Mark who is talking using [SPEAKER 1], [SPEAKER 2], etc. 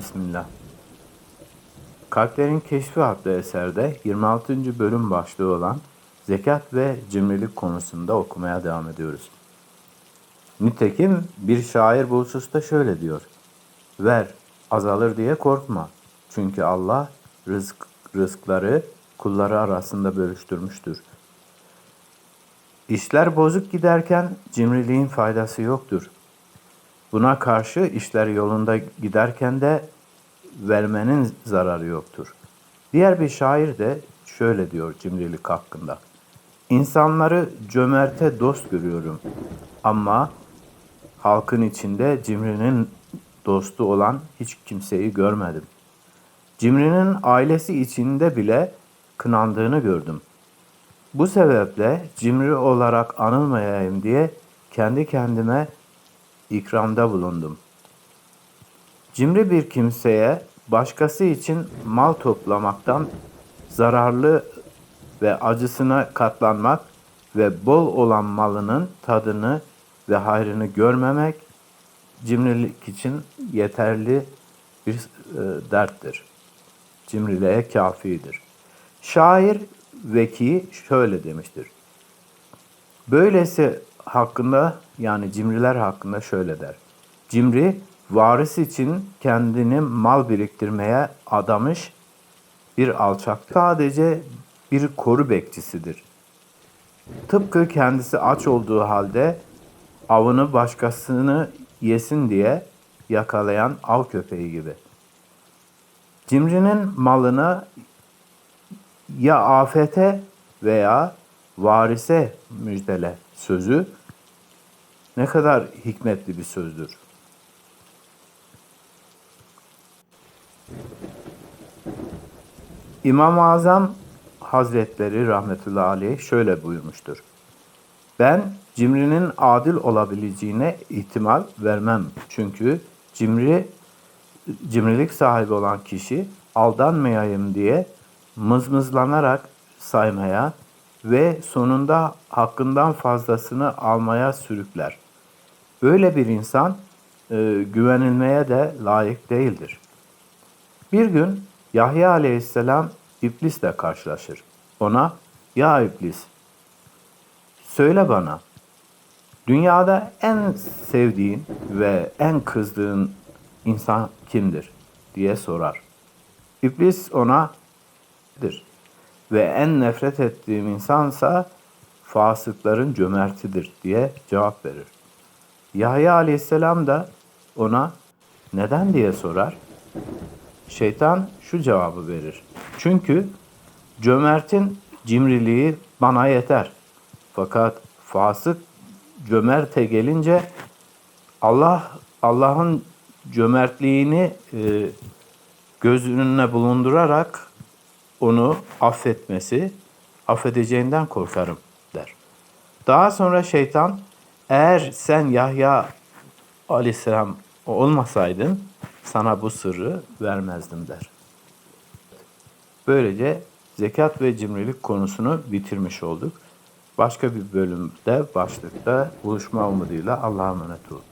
[SPEAKER 1] Bismillah. Kalplerin Keşfi adlı eserde 26. bölüm başlığı olan zekat ve cimrilik konusunda okumaya devam ediyoruz. Nitekim bir şair bu hususta şöyle diyor. Ver, azalır diye korkma. Çünkü Allah rızk, rızkları kulları arasında bölüştürmüştür. İşler bozuk giderken cimriliğin faydası yoktur. Buna karşı işler yolunda giderken de vermenin zararı yoktur. Diğer bir şair de şöyle diyor cimrilik hakkında. İnsanları cömerte dost görüyorum ama halkın içinde cimrinin dostu olan hiç kimseyi görmedim. Cimrinin ailesi içinde bile kınandığını gördüm. Bu sebeple cimri olarak anılmayayım diye kendi kendime ikramda bulundum. Cimri bir kimseye başkası için mal toplamaktan zararlı ve acısına katlanmak ve bol olan malının tadını ve hayrını görmemek cimrilik için yeterli bir e, derttir. Cimriliğe kafidir. Şair Veki şöyle demiştir. Böylesi hakkında yani cimriler hakkında şöyle der. Cimri varis için kendini mal biriktirmeye adamış bir alçak. Sadece bir koru bekçisidir. Tıpkı kendisi aç olduğu halde avını başkasını yesin diye yakalayan av köpeği gibi. Cimrinin malını ya afete veya varise müjdele sözü ne kadar hikmetli bir sözdür. İmam-ı Azam Hazretleri rahmetullahi aleyh şöyle buyurmuştur. Ben cimrinin adil olabileceğine ihtimal vermem. Çünkü cimri cimrilik sahibi olan kişi aldanmayayım diye mızmızlanarak saymaya ve sonunda hakkından fazlasını almaya sürükler. Böyle bir insan e, güvenilmeye de layık değildir. Bir gün Yahya aleyhisselam iblisle karşılaşır. Ona, ya iblis, söyle bana, dünyada en sevdiğin ve en kızdığın insan kimdir diye sorar. İblis ona, dir ve en nefret ettiğim insansa fasıkların cömertidir diye cevap verir. Yahya aleyhisselam da ona neden diye sorar. Şeytan şu cevabı verir. Çünkü cömertin cimriliği bana yeter. Fakat fasık cömerte gelince Allah Allah'ın cömertliğini e, göz önüne bulundurarak onu affetmesi, affedeceğinden korkarım der. Daha sonra şeytan eğer sen Yahya aleyhisselam olmasaydın sana bu sırrı vermezdim der. Böylece zekat ve cimrilik konusunu bitirmiş olduk. Başka bir bölümde başlıkta buluşma umuduyla Allah'a emanet olun.